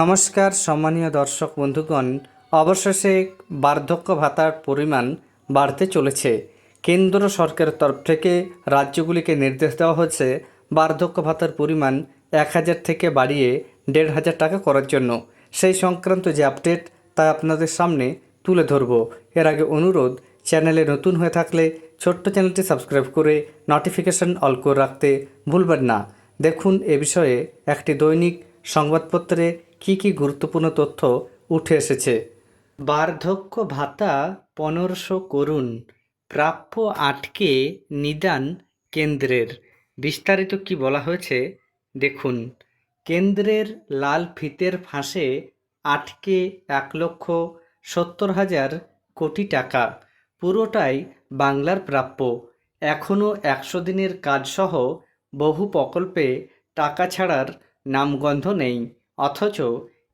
নমস্কার, সম্মানীয় দর্শক বন্ধুগণ। অবশেষে বার্ধক্য ভাতার পরিমাণ বাড়তে চলেছে। কেন্দ্র সরকারের তরফ থেকে রাজ্যগুলিকে নির্দেশ দেওয়া হয়েছে বার্ধক্য ভাতার পরিমাণ এক হাজার থেকে বাড়িয়ে দেড় হাজার টাকা করার জন্য। সেই সংক্রান্ত যে আপডেট, তা আপনাদের সামনে তুলে ধরব। এর আগে অনুরোধ, চ্যানেলে নতুন হয়ে থাকলে ছোট্ট চ্যানেলটি সাবস্ক্রাইব করে নোটিফিকেশন অল করে রাখতে ভুলবেন না। দেখুন এ বিষয়ে একটি দৈনিক সংবাদপত্রে কী কী গুরুত্বপূর্ণ তথ্য উঠে এসেছে? বার্ধক্য ভাতা পনেরোশো করুন প্রাপ্য আটকে নিদান কেন্দ্রের। বিস্তারিত কি বলা হয়েছে? দেখুন। কেন্দ্রের লাল ফিতের ফাঁসে আটকে এক লক্ষ সত্তর হাজার কোটি টাকা। পুরোটাই বাংলার প্রাপ্য। এখনও একশো দিনের কাজসহ বহু প্রকল্পে টাকা ছাড়ার নামগন্ধ নেই। অথচ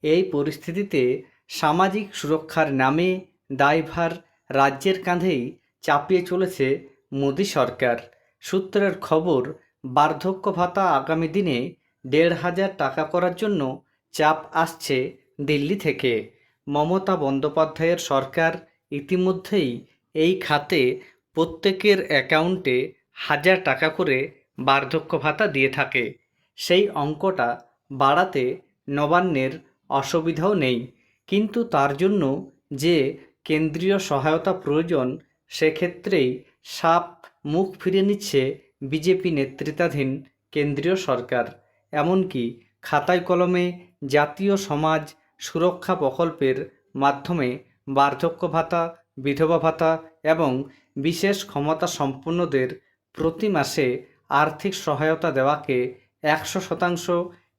এই পরিস্থিতিতে সামাজিক সুরক্ষার নামে দায়ভার রাজ্যের কাঁধেই চাপিয়ে চলেছে মোদী সরকার। সূত্রের খবর, বার্ধক্য ভাতা আগামী দিনে দেড় হাজার টাকা করার জন্য চাপ আসছে দিল্লি থেকে। মমতা বন্দ্যোপাধ্যায়ের সরকার ইতিমধ্যেই এই খাতে প্রত্যেকের অ্যাকাউন্টে হাজার টাকা করে বার্ধক্য ভাতা দিয়ে থাকে। সেই অঙ্কটা বাড়াতে নবান্নের অসুবিধাও নেই। কিন্তু তার জন্য যে কেন্দ্রীয় সহায়তা প্রয়োজন, সেক্ষেত্রেই সাপ মুখ ফিরে নিচ্ছে বিজেপি নেতৃত্বাধীন কেন্দ্রীয় সরকার। এমনকি খাতায় কলমে জাতীয় সমাজ সুরক্ষা প্রকল্পের মাধ্যমে বার্ধক্য ভাতা, বিধবা ভাতা এবং বিশেষ ক্ষমতা সম্পন্নদের প্রতি মাসে আর্থিক সহায়তা দেওয়াকে একশো শতাংশ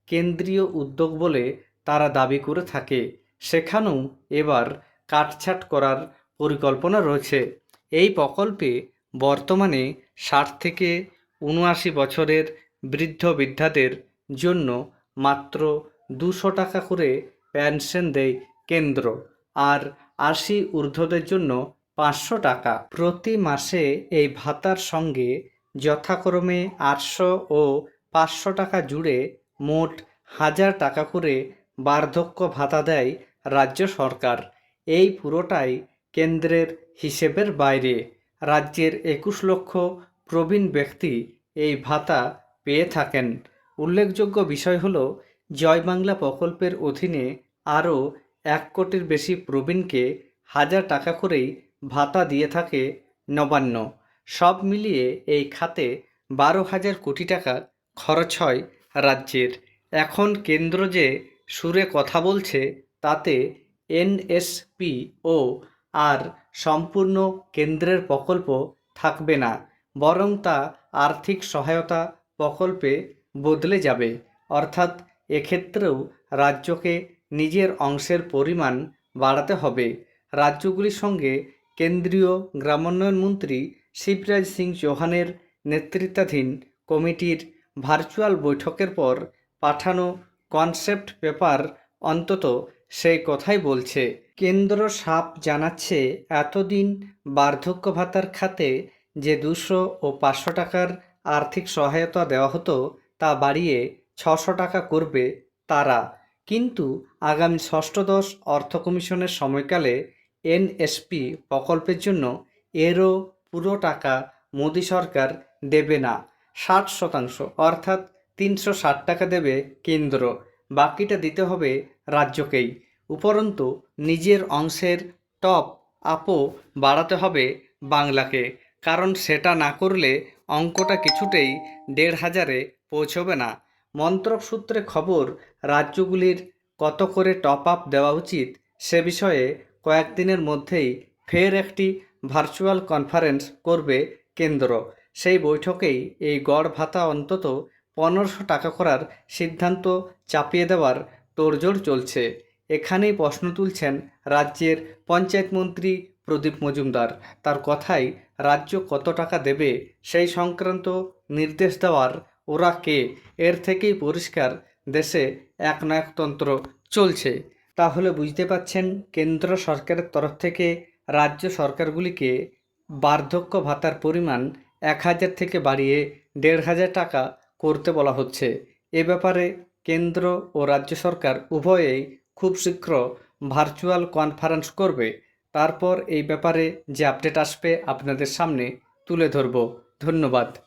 কেন্দ্রীয় উদ্যোগ বলে তারা দাবি করে থাকে। সেখানেও এবার কাটছাট করার পরিকল্পনা রয়েছে। এই প্রকল্পে বর্তমানে ষাট থেকে উনআশি বছরের বৃদ্ধ বৃদ্ধাদের জন্য মাত্র দুশো টাকা করে পেনশন দেয় কেন্দ্র আর আশি ঊর্ধ্বদের জন্য পাঁচশো টাকা। প্রতি মাসে এই ভাতার সঙ্গে যথাক্রমে আটশো ও পাঁচশো টাকা জুড়ে মোট হাজার টাকা করে বার্ধক্য ভাতা দেয় রাজ্য সরকার। এই পুরোটাই কেন্দ্রের হিসেবের বাইরে। রাজ্যের একুশ লক্ষ প্রবীণ ব্যক্তি এই ভাতা পেয়ে থাকেন। উল্লেখযোগ্য বিষয় হল, জয় বাংলা প্রকল্পের অধীনে আরও এক কোটির বেশি প্রবীণকে হাজার টাকা করেই ভাতা দিয়ে থাকে নবান্ন। সব মিলিয়ে এই খাতে বারো হাজার কোটি টাকা খরচ হয় রাজ্যের। এখন কেন্দ্র যে সুরে কথা বলছে, তাতে এনএসপি ও আর সম্পূর্ণ কেন্দ্রের প্রকল্প থাকবে না, বরং তা আর্থিক সহায়তা প্রকল্পে বদলে যাবে। অর্থাৎ এক্ষেত্রেও রাজ্যকে নিজের অংশের পরিমাণ বাড়াতে হবে। রাজ্যগুলির সঙ্গে কেন্দ্রীয় গ্রামোন্নয়ন মন্ত্রী শিবরাজ সিং চৌহানের নেতৃত্বাধীন কমিটির ভার্চুয়াল বৈঠকের পর পাঠানো কনসেপ্ট পেপার অন্তত সেই কথাই বলছে। কেন্দ্র সাপ জানাচ্ছে, এতদিন বার্ধক্য ভাতার খাতে যে দুশো ও পাঁচশো টাকার আর্থিক সহায়তা দেওয়া হতো, তা বাড়িয়ে ছশো টাকা করবে তারা। কিন্তু আগামী ষষ্ঠদশ অর্থ কমিশনের সময়কালে এনএসপি প্রকল্পের জন্য এরও পুরো টাকা মোদী সরকার দেবে না। ষাট শতাংশ, অর্থাৎ তিনশো ষাট টাকা দেবে কেন্দ্র। বাকিটা দিতে হবে রাজ্যকেই। উপরন্তু, নিজের অংশের টপ আপও বাড়াতে হবে বাংলাকে, কারণ সেটা না করলে অঙ্কটা কিছুতেই দেড় হাজারে পৌঁছবে না। মন্ত্রক সূত্রে খবর, রাজ্যগুলির কত করে টপ আপ দেওয়া উচিত সে বিষয়ে কয়েকদিনের মধ্যেই ফের একটি ভার্চুয়াল কনফারেন্স করবে কেন্দ্র। সেই বৈঠকেই এই গড় ভাতা অন্তত পনেরোশো টাকা করার সিদ্ধান্ত চাপিয়ে দেওয়ার তোড়জোড় চলছে। এখানেই প্রশ্ন তুলছেন রাজ্যের পঞ্চায়েত মন্ত্রী প্রদীপ মজুমদার। তার কথাই রাজ্য কত টাকা দেবে সেই সংক্রান্ত নির্দেশ দেওয়ার ওরা কে? এর থেকেই পরিষ্কার দেশে এক একনায়কতন্ত্র চলছে। তাহলে বুঝতে পাচ্ছেন কেন্দ্র সরকারের তরফ থেকে রাজ্য সরকারগুলিকে বার্ধক্য ভাতার পরিমাণ এক হাজার থেকে বাড়িয়ে দেড় হাজার টাকা করতে বলা হচ্ছে। এ ব্যাপারে কেন্দ্র ও রাজ্য সরকার উভয়েই খুব শীঘ্র ভার্চুয়াল কনফারেন্স করবে। তারপর এই ব্যাপারে যে আপডেট আসবে আপনাদের সামনে তুলে ধরব। ধন্যবাদ।